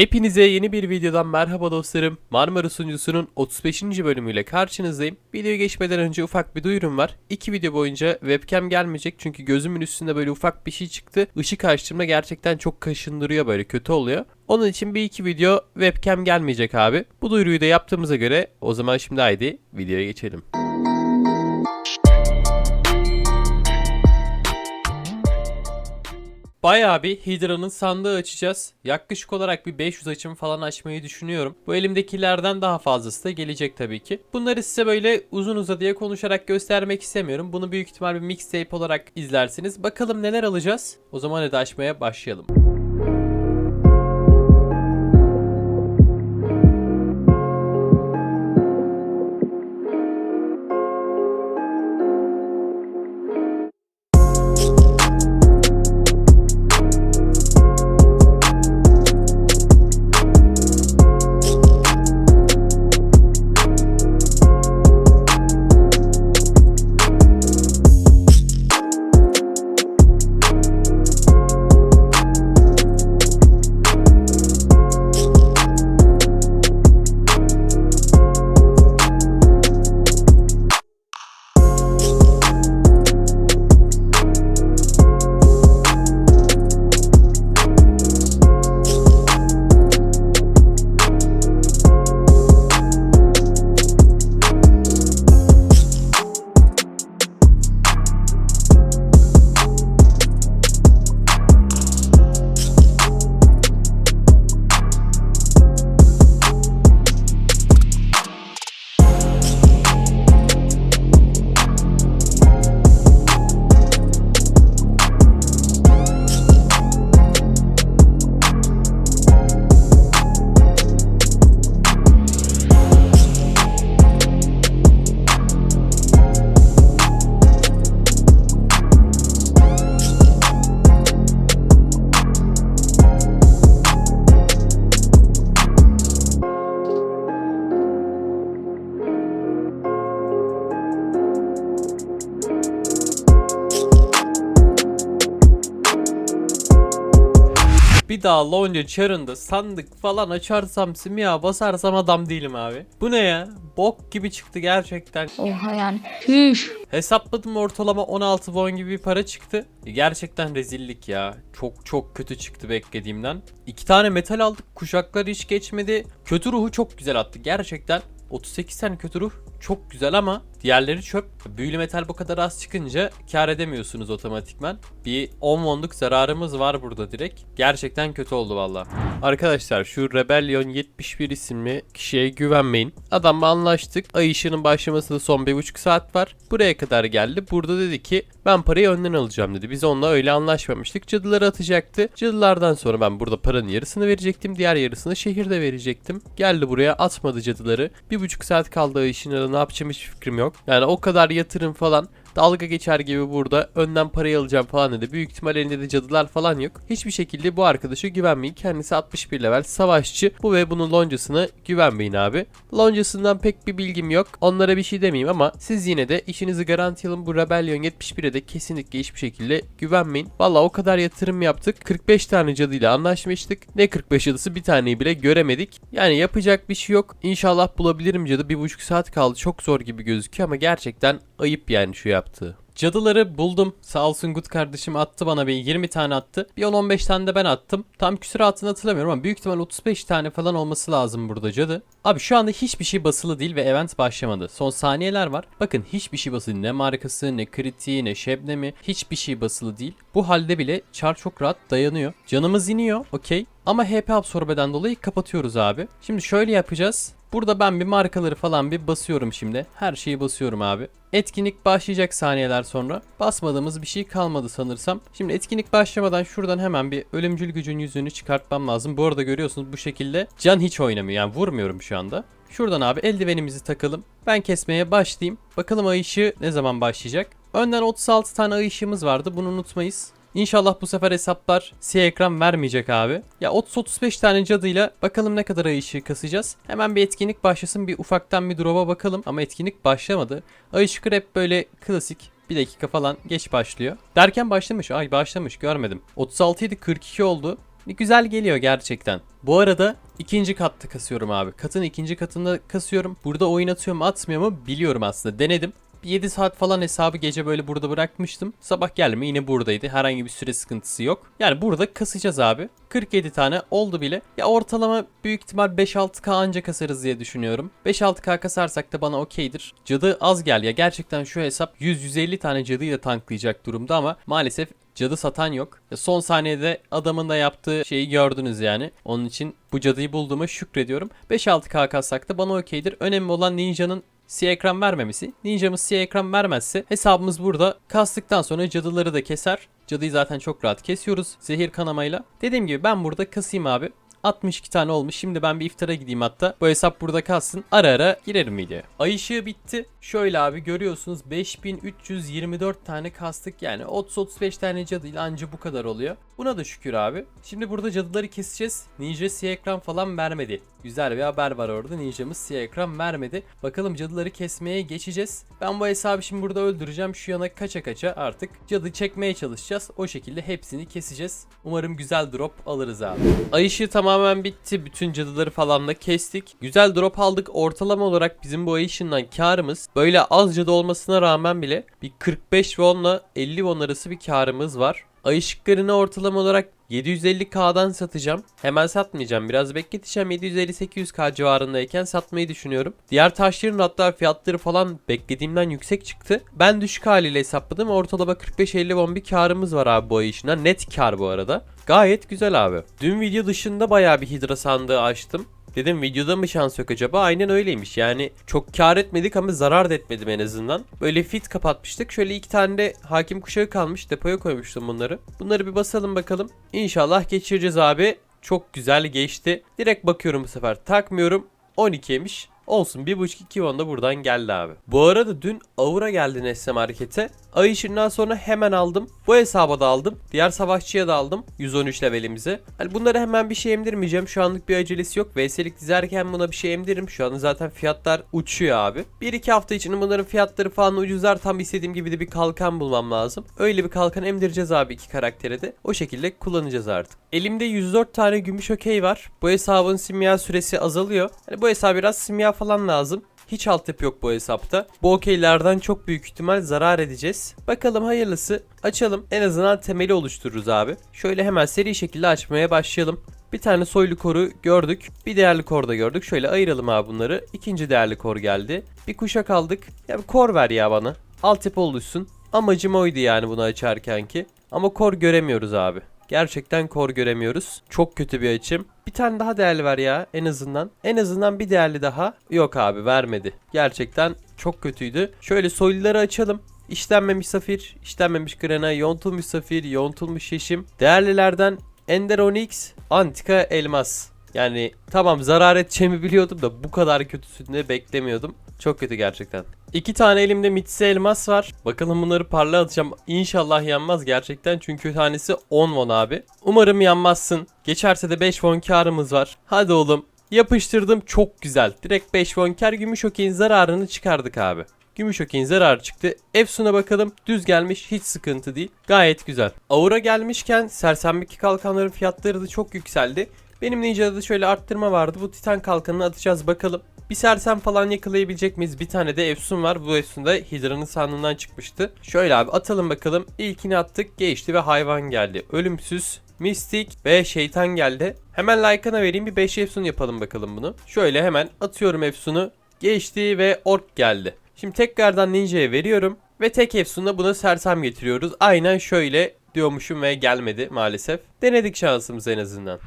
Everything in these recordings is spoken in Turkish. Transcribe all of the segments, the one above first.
Hepinize yeni bir videodan merhaba dostlarım. Marmara sunucusunun 35. bölümüyle karşınızdayım. Videoya geçmeden önce ufak bir duyurum var. İki video boyunca webcam gelmeyecek çünkü gözümün üstünde böyle ufak bir şey çıktı. Işık açtığımda gerçekten çok kaşındırıyor böyle kötü oluyor. Onun için bir iki video webcam gelmeyecek abi. Bu duyuruyu da yaptığımıza göre o zaman şimdi haydi videoya geçelim. Bayağı bir Hydra'nın sandığı açacağız. Yaklaşık olarak bir 500 açım falan açmayı düşünüyorum. Bu elimdekilerden daha fazlası da gelecek tabii ki. Bunları size böyle uzun uzadıya konuşarak göstermek istemiyorum. Bunu büyük ihtimal bir mixtape olarak izlersiniz. Bakalım neler alacağız. O zaman hadi açmaya başlayalım. Daha Lonca çarında sandık falan açarsam simya basarsam adam değilim abi. Bu ne ya? Bok gibi çıktı gerçekten. Oha yani. Hüş. Hesapladım ortalama 16 won gibi bir para çıktı. E, Gerçekten rezillik ya. Çok çok kötü çıktı beklediğimden. İki tane metal aldık. Kuşaklar hiç geçmedi. Kötü ruhu çok güzel attı. Gerçekten 38 tane kötü ruh çok güzel ama diğerleri çöp. Büyülü metal bu kadar az çıkınca kar edemiyorsunuz otomatikman. Bir 10 wonluk zararımız var burada direkt. Gerçekten kötü oldu valla. Arkadaşlar şu Rebellion 71 isimli kişiye güvenmeyin. Adamla anlaştık. Ay ışığının başlamasında son 1,5 saat var. Buraya kadar geldi. Burada dedi ki ben parayı önden alacağım dedi. Biz onunla öyle anlaşmamıştık. Cadıları atacaktı. Cadılardan sonra ben burada paranın yarısını verecektim. Diğer yarısını şehirde verecektim. Geldi buraya atmadı cadıları. 1,5 saat kaldı ay ışığına ne yapacağım hiç fikrim yok. Yani o kadar yatırım falan dalga geçer gibi burada önden parayı alacağım falan dedi. Büyük ihtimal elinde de cadılar falan yok. Hiçbir şekilde bu arkadaşa güvenmeyin. Kendisi 61 level savaşçı. Bu ve bunun loncasına güvenmeyin abi. Loncasından pek bir bilgim yok. Onlara bir şey demeyeyim ama siz yine de işinizi garanti alın. Bu Rebellion 71'e de kesinlikle hiçbir şekilde güvenmeyin. Valla o kadar yatırım yaptık. 45 tane cadıyla anlaşmıştık. Ne 45 cadısı bir taneyi bile göremedik. Yani yapacak bir şey yok. İnşallah bulabilirim cadı. Bir buçuk saat kaldı. Çok zor gibi gözüküyor ama gerçekten ayıp yani şu yaptığı. Cadıları buldum. Sağ olsun Gut kardeşim attı bana bir 20 tane attı. Bir 10-15 tane de ben attım. Tam küsuratını hatırlamıyorum ama büyük ihtimal 35 tane falan olması lazım burada cadı. Abi şu anda hiçbir şey basılı değil ve event başlamadı. Son saniyeler var. Bakın hiçbir şey basılı. Ne markası, ne kritiği, ne şebnemi. Hiçbir şey basılı değil. Bu halde bile çar çok rahat dayanıyor. Canımız iniyor. Okey. Ama HP absorbeden dolayı kapatıyoruz abi. Şimdi şöyle yapacağız. Burada ben bir markaları falan bir basıyorum şimdi. Her şeyi basıyorum abi. Etkinlik başlayacak saniyeler sonra. Basmadığımız bir şey kalmadı sanırsam. Şimdi etkinlik başlamadan şuradan hemen bir ölümcül gücün yüzünü çıkartmam lazım. Bu arada görüyorsunuz bu şekilde can hiç oynamıyor. Yani vurmuyorum şu anda. Şuradan abi eldivenimizi takalım. Ben kesmeye başlayayım. Bakalım ay ışığı ne zaman başlayacak. Önden 36 tane ay ışığımız vardı. Bunu unutmayız. İnşallah bu sefer hesaplar siyah ekran vermeyecek abi. Ya 30-35 tane cadıyla bakalım ne kadar ay ışığı kasacağız. Hemen bir etkinlik başlasın bir ufaktan bir drop'a bakalım ama etkinlik başlamadı. Ay ışığı hep böyle klasik bir dakika falan geç başlıyor. Derken başlamış. Ay başlamış görmedim. 36 idi 42 oldu. Güzel geliyor gerçekten. Bu arada ikinci katta kasıyorum abi. Katın ikinci katında kasıyorum. Burada oynatıyor mu atmıyor mu biliyorum aslında. Denedim. 7 saat falan hesabı gece böyle burada bırakmıştım. Sabah gelme yine buradaydı. Herhangi bir süre sıkıntısı yok. Yani burada kasacağız abi. 47 tane oldu bile. Ya ortalama büyük ihtimal 5-6k anca kasarız diye düşünüyorum. 5-6k kasarsak da bana okeydir. Cadı az gel ya. Gerçekten şu hesap 100-150 tane cadıyı da tanklayacak durumda ama maalesef cadı satan yok. Ya son saniyede adamın da yaptığı şeyi gördünüz yani. Onun için bu cadıyı bulduğuma şükrediyorum. 5-6k kassak da bana okeydir. Önemli olan Ninja'nın siyah ekran vermemesi. Ninja'mız siyah ekran vermezse hesabımız burada kastıktan sonra cadıları da keser. Cadıyı zaten çok rahat kesiyoruz zehir kanamayla. Dediğim gibi ben burada kasayım abi. 62 tane olmuş. Şimdi ben bir iftara gideyim hatta. Bu hesap burada kalsın. Ara ara girerim videoya. Ay ışığı bitti. Şöyle abi görüyorsunuz 5324 tane kastık yani 30-35 tane cadıyla anca bu kadar oluyor. Buna da şükür abi. Şimdi burada cadıları keseceğiz. Ninja siyah ekran falan vermedi. Güzel bir haber var orada. Ninja'mız siyah ekran vermedi. Bakalım cadıları kesmeye geçeceğiz. Ben bu hesabı şimdi burada öldüreceğim. Şu yana kaça kaça artık cadı çekmeye çalışacağız. O şekilde hepsini keseceğiz. Umarım güzel drop alırız abi. Ay ışığı tamamen bitti. Bütün cadıları falan da kestik. Güzel drop aldık. Ortalama olarak bizim bu ışığından karımız böyle az cadı olmasına rağmen bile bir 45 won ile 50 won arası bir karımız var. Ay ışıklarını ortalama olarak 750k'dan satacağım. Hemen satmayacağım. Biraz bekleteceğim. 750-800k civarındayken satmayı düşünüyorum. Diğer taşların hatta fiyatları falan beklediğimden yüksek çıktı. Ben düşük haliyle hesapladım. Ortalama 45-50 won bir karımız var abi bu ay işinden. Net kar bu arada. Gayet güzel abi. Dün video dışında bayağı bir hidra sandığı açtım. Dedim videoda mı şans yok acaba? Aynen öyleymiş. Yani çok kar etmedik ama zarar da etmedim en azından. Böyle fit kapatmıştık. Şöyle iki tane de hakim kuşağı kalmış. Depoya koymuştum bunları. Bunları bir basalım bakalım. İnşallah geçireceğiz abi. Çok güzel geçti. Direkt bakıyorum bu sefer. Takmıyorum. 12'ymiş. Olsun 1.5-2 won da buradan geldi abi. Bu arada dün Aura geldi Nesne Market'e. Ay ışığından sonra hemen aldım. Bu hesaba da aldım. Diğer savaşçıya da aldım. 113 levelimize. Hani bunları hemen bir şey emdirmeyeceğim. Şu anlık bir acelesi yok. VS'lik dizerken buna bir şey emdiririm. Şu an zaten fiyatlar uçuyor abi. 1-2 hafta için bunların fiyatları falan ucuzlar. Tam istediğim gibi de bir kalkan bulmam lazım. Öyle bir kalkan emdireceğiz abi iki karaktere de. O şekilde kullanacağız artık. Elimde 104 tane gümüş okey var. Bu hesabın simya süresi azalıyor. Hani bu hesap biraz simya falan lazım. Hiç altyapı yok bu hesapta. Bu okeylerden çok büyük ihtimal zarar edeceğiz. Bakalım hayırlısı. Açalım. En azından temeli oluştururuz abi. Şöyle hemen seri şekilde açmaya başlayalım. Bir tane soylu koru gördük. Bir değerli kor da gördük. Şöyle ayıralım abi bunları. İkinci değerli kor geldi. Bir kuşak aldık. Ya bir kor ver ya bana. Altyapı oluşsun. Amacım oydu yani bunu açarken ki. Ama kor göremiyoruz abi. Gerçekten kor göremiyoruz. Çok kötü bir açım. Bir tane daha değerli ver ya en azından. En azından bir değerli daha. Yok abi vermedi. Gerçekten çok kötüydü. Şöyle soyluları açalım. İşlenmemiş safir, işlenmemiş grana, yontulmuş safir, yontulmuş yeşim. Değerlilerden Ender Onyx, Antika Elmas. Yani tamam zarar edeceğimi biliyordum da bu kadar kötüsünü beklemiyordum. Çok kötü gerçekten. İki tane elimde mitsi elmas var. Bakalım bunları parla atacağım. İnşallah yanmaz gerçekten çünkü tanesi 10 won abi. Umarım yanmazsın. Geçerse de 5 won karımız var. Hadi oğlum. Yapıştırdım çok güzel. Direkt 5 won kar gümüş okeyin zararını çıkardık abi. Gümüş okeyin zararı çıktı. Efsun'a bakalım. Düz gelmiş. Hiç sıkıntı değil. Gayet güzel. Aura gelmişken sersemdeki kalkanların fiyatları da çok yükseldi. Benim Ninja'da da şöyle arttırma vardı. Bu Titan kalkanını atacağız bakalım. Bir sersem falan yakalayabilecek miyiz? Bir tane de Efsun var. Bu Efsun da Hydra'nın sandığından çıkmıştı. Şöyle abi atalım bakalım. İlkini attık. Geçti ve hayvan geldi. Ölümsüz, Mistik ve şeytan geldi. Hemen like'ına vereyim bir 5 Efsun yapalım bakalım bunu. Şöyle hemen atıyorum Efsun'u. Geçti ve Ork geldi. Şimdi tekrardan Ninja'ya veriyorum. Ve tek Efsun'la buna sersem getiriyoruz. Aynen şöyle diyormuşum ve gelmedi maalesef. Denedik şansımızı en azından.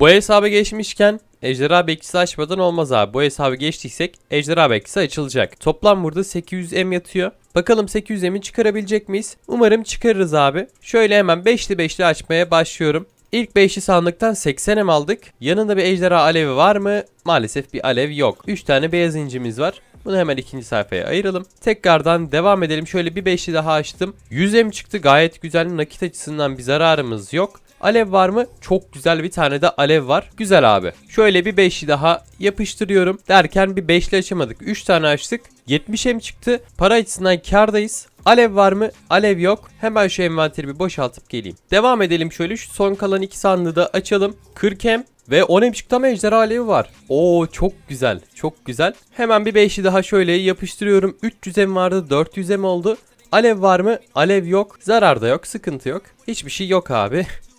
Bu hesaba geçmişken ejderha bekçisi açmadan olmaz abi. Bu hesabı geçtiysek ejderha bekçisi açılacak. Toplam burada 800M yatıyor. Bakalım 800M'i çıkarabilecek miyiz? Umarım çıkarırız abi. Şöyle hemen 5'li 5'li açmaya başlıyorum. İlk 5'li sandıktan 80M aldık. Yanında bir ejderha alevi var mı? Maalesef bir alev yok. 3 tane beyaz incimiz var. Bunu hemen ikinci sayfaya ayıralım. Tekrardan devam edelim. Şöyle bir 5'li daha açtım. 100M çıktı. Gayet güzel. Nakit açısından bir zararımız yok. Alev var mı? Çok güzel bir tane de alev var. Güzel abi. Şöyle bir 5'li daha yapıştırıyorum. Derken bir 5'li açamadık. 3 tane açtık. 70 hem çıktı. Para açısından kardayız. Alev var mı? Alev yok. Hemen şu envanteri bir boşaltıp geleyim. Devam edelim şöyle. Şu son kalan iki sandığı da açalım. 40 hem ve 10 hem çıktı ama ejderha alevi var. Oo çok güzel. Çok güzel. Hemen bir 5'i daha şöyle yapıştırıyorum. 300 hem vardı. 400 hem oldu. Alev var mı? Alev yok. Zarar da yok. Sıkıntı yok. Hiçbir şey yok abi.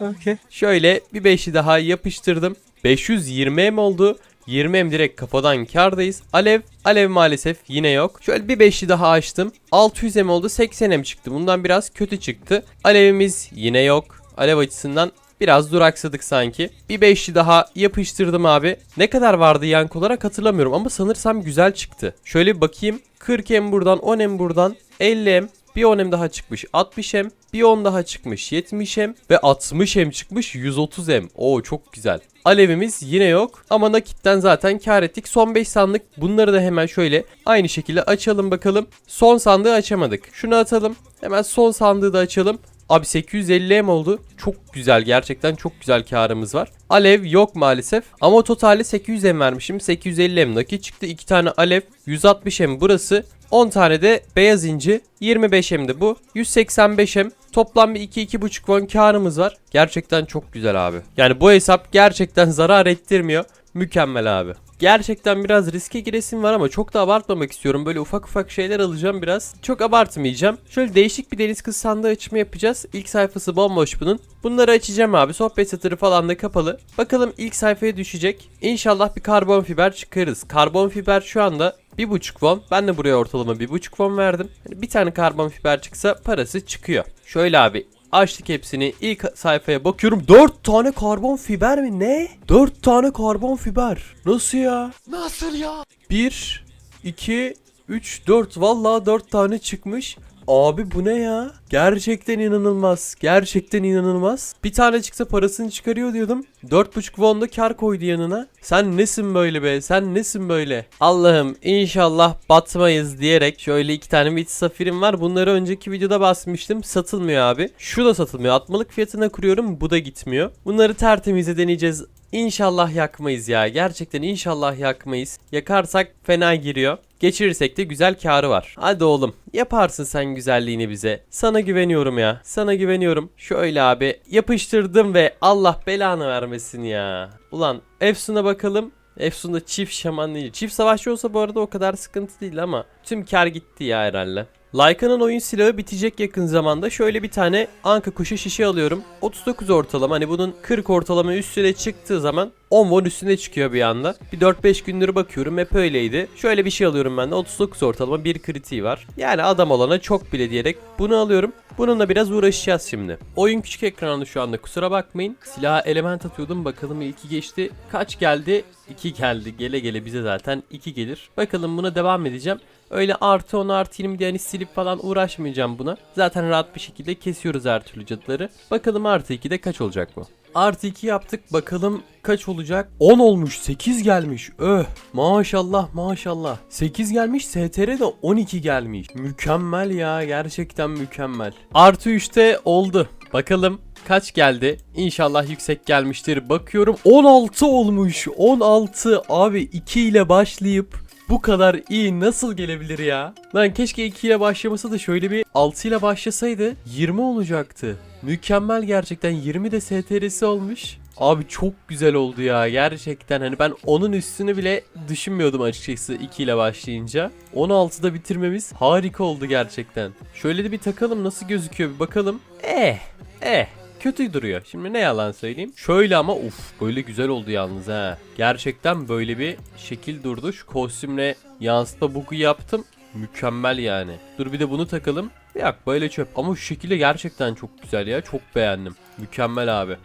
Okay. Şöyle bir 5'i daha yapıştırdım. 520 em oldu. 20 em direkt kafadan kardayız. Alev, alev maalesef yine yok. Şöyle bir 5'i daha açtım. 600 em oldu. 80 em çıktı. Bundan biraz kötü çıktı. Alevimiz yine yok. Alev açısından Biraz duraksadık sanki. Bir 5'li daha yapıştırdım abi. Ne kadar vardı yank olarak hatırlamıyorum ama sanırsam güzel çıktı. Şöyle bir bakayım. 40 em buradan, 10 em buradan, 50 em, bir 10 em daha çıkmış 60 em, bir 10 daha çıkmış 70 em ve 60 em çıkmış 130 em. Oo çok güzel. Alevimiz yine yok ama nakitten zaten kar ettik. Son 5 sandık bunları da hemen şöyle aynı şekilde açalım bakalım. Son sandığı açamadık. Şunu atalım. Hemen son sandığı da açalım. Abi 850 em oldu. Çok güzel gerçekten çok güzel karımız var. Alev yok maalesef ama totalde 800 em vermişim. 850 em nakit çıktı. 2 tane alev 160 em burası. 10 tane de beyaz inci 25 em de bu. 185 em toplam bir 2-2,5 won karımız var. Gerçekten çok güzel abi. Yani bu hesap gerçekten zarar ettirmiyor. Mükemmel abi. Gerçekten biraz riske giresim var ama çok da abartmamak istiyorum. Böyle ufak ufak şeyler alacağım biraz. Çok abartmayacağım. Şöyle değişik bir deniz kız sandığı açımı yapacağız. İlk sayfası bomboş bunun. Bunları açacağım abi. Sohbet satırı falan da kapalı. Bakalım ilk sayfaya düşecek. İnşallah bir karbon fiber çıkarız. Karbon fiber şu anda 1.5 won. Ben de buraya ortalama 1.5 won verdim. Yani bir tane karbon fiber çıksa parası çıkıyor. Şöyle abi Açtık hepsini. İlk sayfaya bakıyorum. 4 tane karbon fiber mi? Ne? 4 tane karbon fiber. Nasıl ya? Nasıl ya? 1, 2, 3, 4. Vallahi 4 tane çıkmış. Abi bu ne ya? Gerçekten inanılmaz. Gerçekten inanılmaz. Bir tane çıksa parasını çıkarıyor diyordum. 4.5 won da kar koydu yanına. Sen nesin böyle be? Sen nesin böyle? Allah'ım inşallah batmayız diyerek şöyle iki tane mit safirim var. Bunları önceki videoda basmıştım. Satılmıyor abi. Şu da satılmıyor. Atmalık fiyatına kuruyorum. Bu da gitmiyor. Bunları tertemize deneyeceğiz. İnşallah yakmayız ya. Gerçekten inşallah yakmayız. Yakarsak fena giriyor. Geçirirsek de güzel karı var. Hadi oğlum yaparsın sen güzelliğini bize. Sana güveniyorum ya. Sana güveniyorum. Şöyle abi yapıştırdım ve Allah belanı vermesin ya. Ulan Efsun'a bakalım. Efsun'da çift şaman. Çift savaşçı olsa bu arada o kadar sıkıntı değil ama tüm kar gitti ya herhalde. Lyca'nın oyun silahı bitecek yakın zamanda. Şöyle bir tane anka kuşu şişe alıyorum. 39 ortalama. Hani bunun 40 ortalama üstüne çıktığı zaman 10 won üstüne çıkıyor bir anda. Bir 4-5 gündür bakıyorum hep öyleydi. Şöyle bir şey alıyorum ben de 39 ortalama bir kritiği var. Yani adam olana çok bile diyerek bunu alıyorum. Bununla biraz uğraşacağız şimdi. Oyun küçük ekranda şu anda kusura bakmayın. Silaha element atıyordum bakalım ilki geçti. Kaç geldi? 2 geldi. Gele gele bize zaten 2 gelir. Bakalım buna devam edeceğim. Öyle artı 10 artı 20 diye hani silip falan uğraşmayacağım buna. Zaten rahat bir şekilde kesiyoruz her türlü cadıları. Bakalım artı 2'de kaç olacak bu? Artı 2 yaptık bakalım kaç olacak? 10 olmuş 8 gelmiş. Öh maşallah maşallah. 8 gelmiş STR de 12 gelmiş. Mükemmel ya gerçekten mükemmel. Artı 3'te oldu. Bakalım kaç geldi? İnşallah yüksek gelmiştir. Bakıyorum 16 olmuş. 16 abi 2 ile başlayıp bu kadar iyi nasıl gelebilir ya? Lan keşke 2 ile başlamasa da şöyle bir 6 ile başlasaydı 20 olacaktı. Mükemmel gerçekten 20 de STR'si olmuş. Abi çok güzel oldu ya gerçekten hani ben onun üstünü bile düşünmüyordum açıkçası 2 ile başlayınca. 16'da bitirmemiz harika oldu gerçekten. Şöyle de bir takalım nasıl gözüküyor bir bakalım. Eh eh kötü duruyor. Şimdi ne yalan söyleyeyim. Şöyle ama uf böyle güzel oldu yalnız ha. Gerçekten böyle bir şekil durdu. Şu kostümle yansıtma bugu yaptım. Mükemmel yani. Dur bir de bunu takalım. Yok böyle çöp. Ama şu şekilde gerçekten çok güzel ya. Çok beğendim. Mükemmel abi.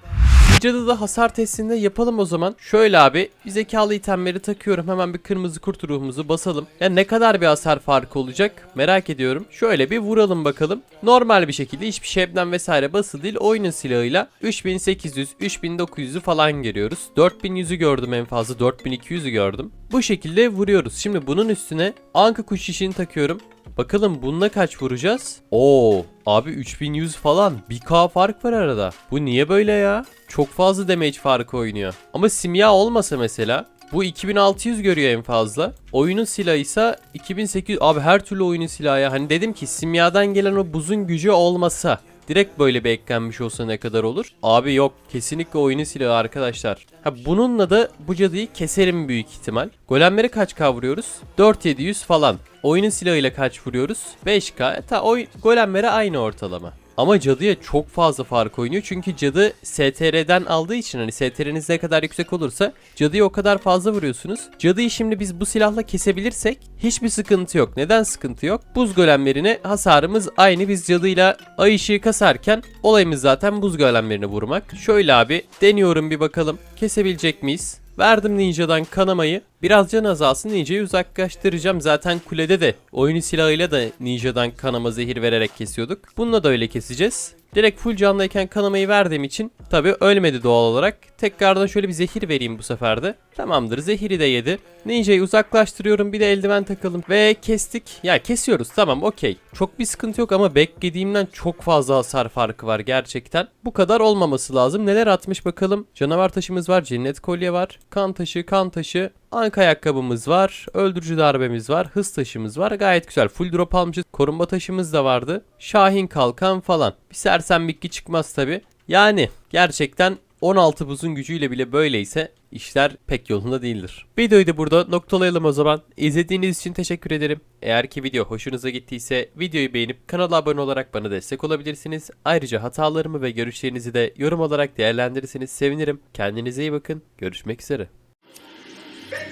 Videoda da hasar testinde yapalım o zaman. Şöyle abi zekalı itemleri takıyorum. Hemen bir kırmızı kurt ruhumuzu basalım. Yani ne kadar bir hasar farkı olacak merak ediyorum. Şöyle bir vuralım bakalım. Normal bir şekilde hiçbir şebnem vesaire basılı değil. Oyunun silahıyla 3800, 3900'ü falan giriyoruz. 4100'ü gördüm en fazla. 4200'ü gördüm. Bu şekilde vuruyoruz. Şimdi bunun üstüne anka kuş işini takıyorum. Bakalım bununla kaç vuracağız? Oo, abi 3100 falan. 1k fark var arada. Bu niye böyle ya? Çok fazla damage farkı oynuyor. Ama simya olmasa mesela Bu 2600 görüyor en fazla. Oyunun silahı ise 2800. Abi her türlü oyunun silahı ya. Hani dedim ki simyadan gelen o buzun gücü olmasa direkt böyle bir eklenmiş olsa ne kadar olur? Abi yok. Kesinlikle oyunun silahı arkadaşlar. Ha bununla da bu cadıyı keserim büyük ihtimal. Golemleri kaç kavuruyoruz? 4700 falan. Oyunun silahıyla kaç vuruyoruz? 5k. Ta oy golemlere aynı ortalama. Ama cadıya çok fazla fark oynuyor çünkü cadı STR'den aldığı için hani STR'niz ne kadar yüksek olursa cadıya o kadar fazla vuruyorsunuz. Cadıyı şimdi biz bu silahla kesebilirsek hiçbir sıkıntı yok. Neden sıkıntı yok? Buz golemlerine hasarımız aynı biz cadıyla ay ışığı kasarken olayımız zaten buz golemlerine vurmak. Şöyle abi deniyorum bir bakalım kesebilecek miyiz? Verdim Ninja'dan kanamayı. Biraz can azalsın Ninja'yı uzaklaştıracağım. Zaten kulede de oyunu silahıyla da Ninja'dan kanama zehir vererek kesiyorduk. Bununla da öyle keseceğiz. Direkt full canlıyken kanamayı verdiğim için tabi ölmedi doğal olarak. Tekrardan şöyle bir zehir vereyim bu sefer de. Tamamdır zehiri de yedi. Ninja'yı uzaklaştırıyorum bir de eldiven takalım. Ve kestik. Ya kesiyoruz tamam okey. Çok bir sıkıntı yok ama beklediğimden çok fazla hasar farkı var gerçekten. Bu kadar olmaması lazım. Neler atmış bakalım. Canavar taşımız var. Cennet kolye var. Kan taşı, kan taşı. Anka ayakkabımız var. Öldürücü darbemiz var. Hız taşımız var. Gayet güzel. Full drop almışız. Korunma taşımız da vardı. Şahin kalkan falan. Bir sersemlikki çıkmaz tabi. Yani gerçekten 16 buzun gücüyle bile böyleyse işler pek yolunda değildir. Videoyu da burada noktalayalım o zaman. İzlediğiniz için teşekkür ederim. Eğer ki video hoşunuza gittiyse videoyu beğenip kanala abone olarak bana destek olabilirsiniz. Ayrıca hatalarımı ve görüşlerinizi de yorum olarak değerlendirirseniz sevinirim. Kendinize iyi bakın. Görüşmek üzere.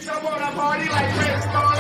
jump on a party like Red